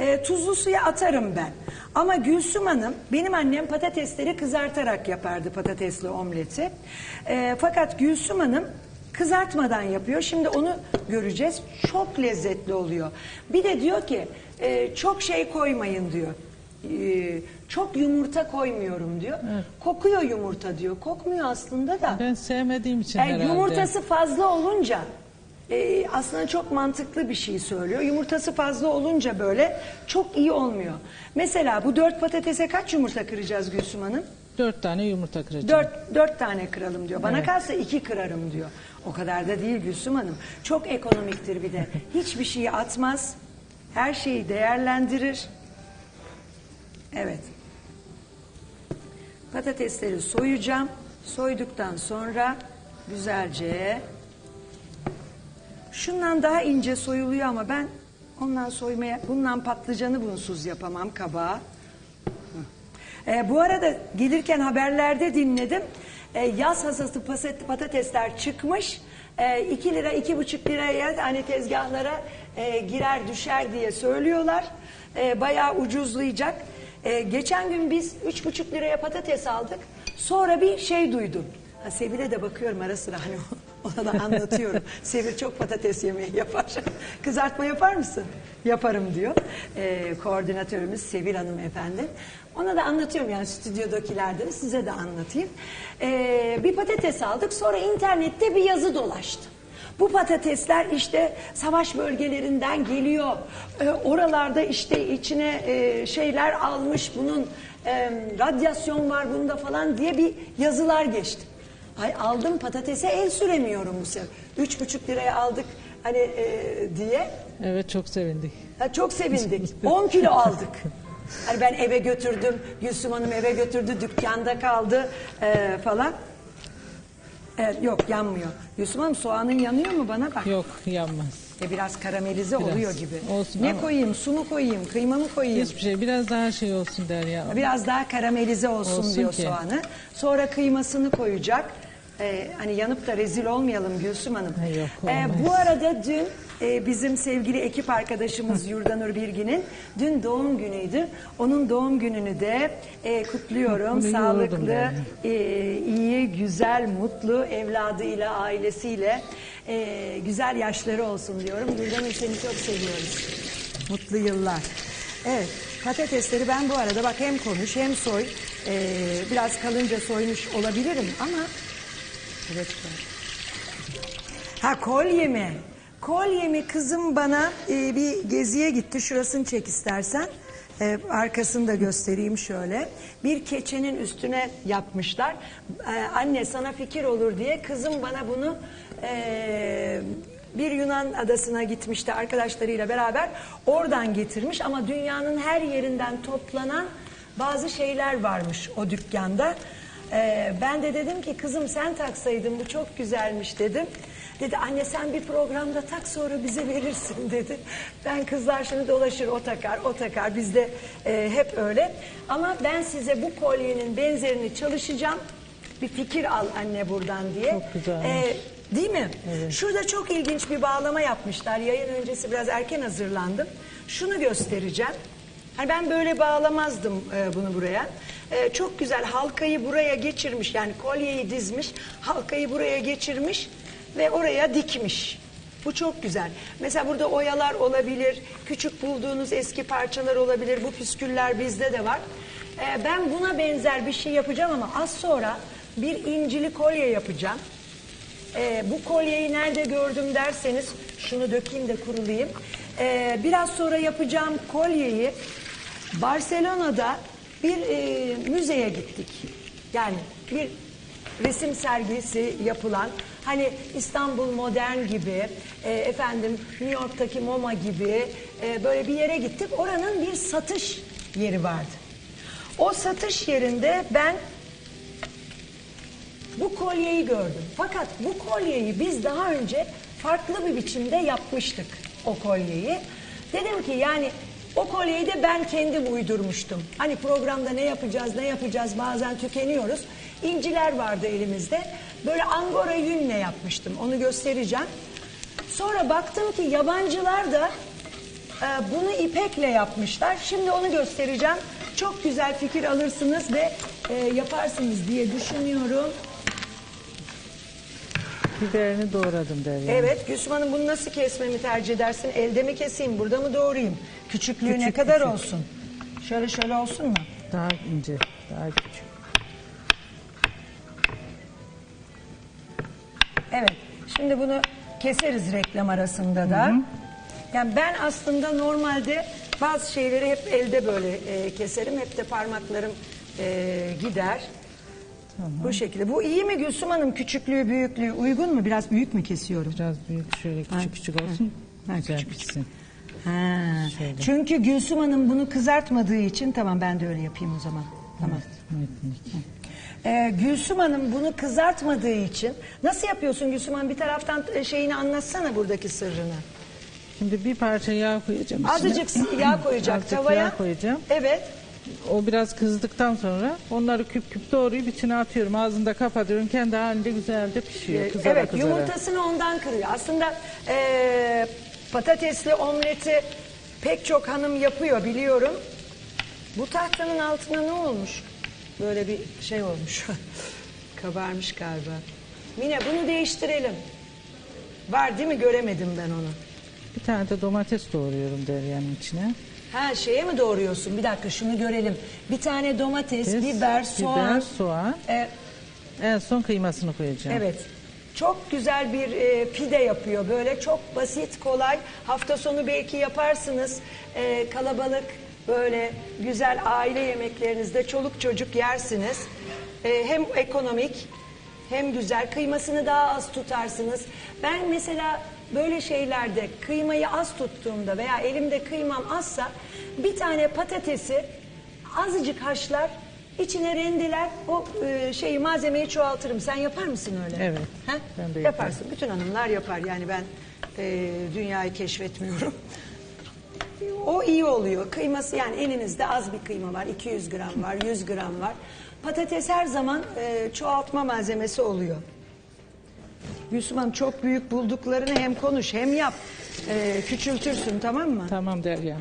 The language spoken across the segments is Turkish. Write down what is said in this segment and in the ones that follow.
e, tuzlu suya atarım ben. Ama Gülsüm Hanım, benim annem patatesleri kızartarak yapardı patatesli omleti. E, fakat Gülsüm Hanım kızartmadan yapıyor. Şimdi onu göreceğiz. Çok lezzetli oluyor. Bir de diyor ki e, çok şey koymayın diyor. E, çok yumurta koymuyorum diyor. Kokuyor yumurta diyor. Kokmuyor aslında da. Ben sevmediğim için E, herhalde. yumurtası fazla olunca e, aslında çok mantıklı bir şey söylüyor. Yumurtası fazla olunca böyle çok iyi olmuyor. Mesela bu dört patatese kaç yumurta kıracağız Gülsüm Hanım? Dört tane yumurta kıracağım. Dört, dört tane kıralım diyor. Bana Evet. kalsa iki kırarım diyor. O kadar da değil Gülsüm Hanım. Çok ekonomiktir bir de. Hiçbir şeyi atmaz. Her şeyi değerlendirir. Evet. Patatesleri soyacağım. Soyduktan sonra güzelce şundan daha ince soyuluyor ama ben ondan soymaya bundan patlıcanı bunsuz yapamam kabağı. E, bu arada gelirken haberlerde dinledim. E, yaz hasası paset- patatesler çıkmış. 2 lira, iki buçuk liraya hani tezgahlara e, girer düşer diye söylüyorlar. E, bayağı ucuzlayacak. E, geçen gün biz üç buçuk liraya patates aldık. Sonra bir şey duydum. Ha, Sevil'e de bakıyorum ara sıra hani ona da anlatıyorum. Sevil çok patates yemeği yapar. Kızartma yapar mısın? Yaparım diyor. Ee, koordinatörümüz Sevil Hanım efendi. Ona da anlatıyorum yani stüdyodakilerde de size de anlatayım. Ee, bir patates aldık sonra internette bir yazı dolaştı. Bu patatesler işte savaş bölgelerinden geliyor. Ee, oralarda işte içine e, şeyler almış bunun e, radyasyon var bunda falan diye bir yazılar geçti. Ay aldım patatese el süremiyorum bu sefer. Üç buçuk liraya aldık hani e, diye. Evet çok sevindik. Ha, çok sevindik. 10 kilo aldık. Hani ben eve götürdüm, Gülsüm Hanım eve götürdü, dükkanda kaldı e, falan. Evet, yok yanmıyor. Gülsüm Hanım soğanın yanıyor mu bana bak. Yok yanmaz. E, biraz karamelize Biraz. oluyor gibi. Olsun ne ama- koyayım, su mu koyayım, kıyma mı koyayım? Hiçbir şey biraz daha şey olsun der ya. Biraz daha karamelize olsun, Olsun diyor ki. soğanı. Sonra kıymasını koyacak. Ee, hani yanıp da rezil olmayalım Gülsüm Hanım. Ha, yok, Ee, bu arada dün e, bizim sevgili ekip arkadaşımız Yurdanur Birgin'in dün doğum günüydü. Onun doğum gününü de e, kutluyorum. Sağlıklı, e, iyi, güzel, mutlu evladıyla, ailesiyle e, güzel yaşları olsun diyorum. Yurdanur seni çok seviyoruz. Mutlu yıllar. Evet, patatesleri ben bu arada bak hem konuş hem soy. E, biraz kalınca soymuş olabilirim ama... Evet. Ha kolye mi? Kolye mi kızım bana e, bir geziye gitti. Şurasını çek istersen. E, arkasını da göstereyim şöyle. Bir keçenin üstüne yapmışlar. E, anne sana fikir olur diye kızım bana bunu e, bir Yunan adasına gitmişti arkadaşlarıyla beraber. Oradan getirmiş ama dünyanın her yerinden toplanan bazı şeyler varmış o dükkanda. Ee, ben de dedim ki kızım sen taksaydın bu çok güzelmiş dedim. Dedi anne sen bir programda tak sonra bize verirsin dedi. Ben kızlar şimdi dolaşır o takar o takar bizde e, hep öyle. Ama ben size bu kolyenin benzerini çalışacağım. Bir fikir al anne buradan diye. Çok güzelmiş. Ee, değil mi? Şurada çok ilginç bir bağlama yapmışlar. Yayın öncesi biraz erken hazırlandım. Şunu göstereceğim. Hani ben böyle bağlamazdım e, bunu buraya. E, çok güzel halkayı buraya geçirmiş. Yani kolyeyi dizmiş, halkayı buraya geçirmiş ve oraya dikmiş. Bu çok güzel. Mesela burada oyalar olabilir, küçük bulduğunuz eski parçalar olabilir. Bu püsküller bizde de var. E, ben buna benzer bir şey yapacağım ama az sonra bir incili kolye yapacağım. Ee, bu kolyeyi nerede gördüm derseniz şunu dökeyim de kurulayım. Ee, biraz sonra yapacağım kolyeyi Barcelona'da bir e, müzeye gittik. Yani bir resim sergisi yapılan hani İstanbul Modern gibi e, efendim New York'taki MoMA gibi e, böyle bir yere gittik. Oranın bir satış yeri vardı. O satış yerinde ben bu kolyeyi gördüm. Fakat bu kolyeyi biz daha önce farklı bir biçimde yapmıştık o kolyeyi. Dedim ki yani o kolyeyi de ben kendim uydurmuştum. Hani programda ne yapacağız ne yapacağız bazen tükeniyoruz. İnciler vardı elimizde. Böyle angora yünle yapmıştım onu göstereceğim. Sonra baktım ki yabancılar da Ee, bunu ipekle yapmışlar. Şimdi onu göstereceğim. Çok güzel fikir alırsınız ve e, yaparsınız diye düşünüyorum. Biberini doğradım Derya. Evet Gülsüm Hanım bunu nasıl kesmemi tercih edersin? Elde mi keseyim, burada mı doğrayayım? Küçüklüğü ne Küçük, kadar küçük. olsun? Şöyle şöyle olsun mu? Daha ince, daha küçük. Evet. Şimdi bunu keseriz reklam arasında da. Yani ben aslında normalde bazı şeyleri hep elde böyle e, keserim. Hep de parmaklarım e, gider. Bu şekilde. Bu iyi mi Gülsüm Hanım? Küçüklüğü, büyüklüğü uygun mu? Biraz büyük mü kesiyorum? Biraz büyük şöyle küçük küçük olsun. Ha, Güzel küçük. Ha. Şöyle. Çünkü Gülsüm Hanım bunu kızartmadığı için tamam ben de öyle yapayım o zaman. Tamam. Minik minik. Ee, Gülsüm Hanım bunu kızartmadığı için nasıl yapıyorsun Gülsüm Hanım? Bir taraftan e, şeyini anlatsana buradaki sırrını. Şimdi bir parça yağ koyacağım içine. Azıcık yağ koyacak Azıcık tavaya. yağ koyacağım. Evet. O biraz kızdıktan sonra onları küp küp doğrayıp içine atıyorum. Ağzında kapatıyorum. Kendi halinde güzelce pişiyor. Ee, Kızara evet kızara. yumurtasını ondan kırıyor. Aslında e, patatesli omleti pek çok hanım yapıyor biliyorum. Bu tahtanın altına ne olmuş? Böyle bir şey olmuş. Kabarmış galiba. Mine bunu değiştirelim. Var değil mi? Göremedim ben onu. Bir tane de domates doğruyorum Derya'nın içine. Ha şeye mi doğruyorsun? Bir dakika şunu görelim. Bir tane domates, Domates, biber, soğan. biber, soğan. E, En son kıymasını koyacağım. Evet. Çok güzel bir e, pide yapıyor. Böyle çok basit, kolay. Hafta sonu belki yaparsınız. E, kalabalık böyle güzel aile yemeklerinizde çoluk çocuk yersiniz. E, hem ekonomik hem güzel. Kıymasını daha az tutarsınız. Ben mesela böyle şeylerde kıymayı az tuttuğumda veya elimde kıymam azsa bir tane patatesi azıcık haşlar içine rendeler o e, şeyi malzemeyi çoğaltırım. Sen yapar mısın öyle? Evet, Ha? ben de Yaparsın. Bütün hanımlar yapar. Yani ben e, dünyayı keşfetmiyorum. O iyi oluyor. Kıyması yani elinizde az bir kıyma var. 200 gram var, 100 gram var. Patates her zaman e, çoğaltma malzemesi oluyor. Gülsüm Hanım çok büyük bulduklarını hem konuş hem yap. E, küçültürsün tamam mı? Tamam Derya.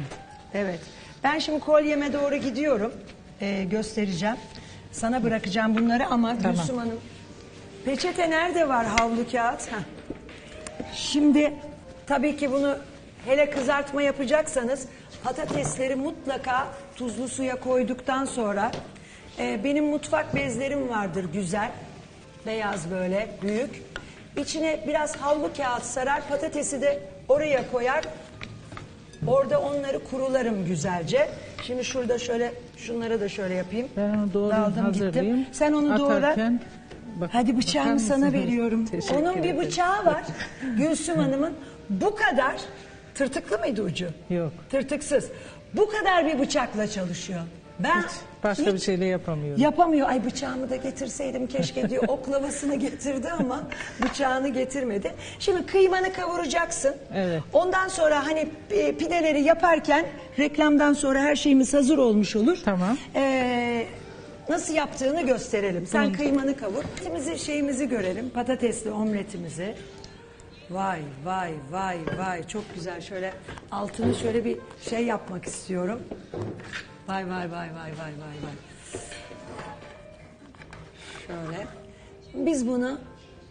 Evet. Ben şimdi kolyeme doğru gidiyorum. Ee, göstereceğim. Sana bırakacağım bunları ama Tamam. Gülsüm Hanım. Peçete nerede var havlu kağıt? Heh. Şimdi tabii ki bunu hele kızartma yapacaksanız patatesleri mutlaka tuzlu suya koyduktan sonra e, benim mutfak bezlerim vardır güzel. Beyaz böyle büyük. İçine biraz havlu kağıt sarar patatesi de oraya koyar. Orada onları kurularım güzelce. Şimdi şurada şöyle şunları da şöyle yapayım. Ben onu doğrayayım, Daldım, hazırlayayım. gittim. Sen onu doğra. Atarken bak- Hadi bakar bıçağımı sana veriyorum. Teşekkür Onun bir ederim. bıçağı var. Gülsüm Hanım'ın bu kadar tırtıklı mıydı ucu? Yok. Tırtıksız. Bu kadar bir bıçakla çalışıyor. Ben Hiç başka hiç bir şeyle yapamıyorum. Yapamıyor. Ay bıçağımı da getirseydim keşke diyor. Oklavasını getirdi ama bıçağını getirmedi. Şimdi kıymanı kavuracaksın. Evet. Ondan sonra hani e, pideleri yaparken reklamdan sonra her şeyimiz hazır olmuş olur. Tamam. Ee, nasıl yaptığını gösterelim. Sen Tamam. kıymanı kavur. Omletimizi, şeyimizi görelim. Patatesli omletimizi. Vay vay vay vay çok güzel. Şöyle altını şöyle bir şey yapmak istiyorum. Vay vay vay vay vay vay vay. Şöyle. Biz bunu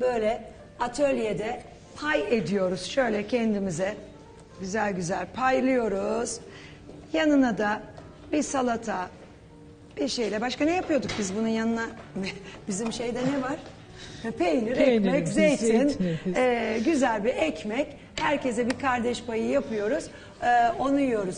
böyle atölyede pay ediyoruz. Şöyle kendimize güzel güzel paylıyoruz. Yanına da bir salata, bir şeyle. Başka ne yapıyorduk biz bunun yanına? Bizim şeyde ne var? Peynir, Peynir, ekmek, zeytin, zeytin. ee, güzel bir ekmek. Herkese bir kardeş payı yapıyoruz. Ee, onu yiyoruz.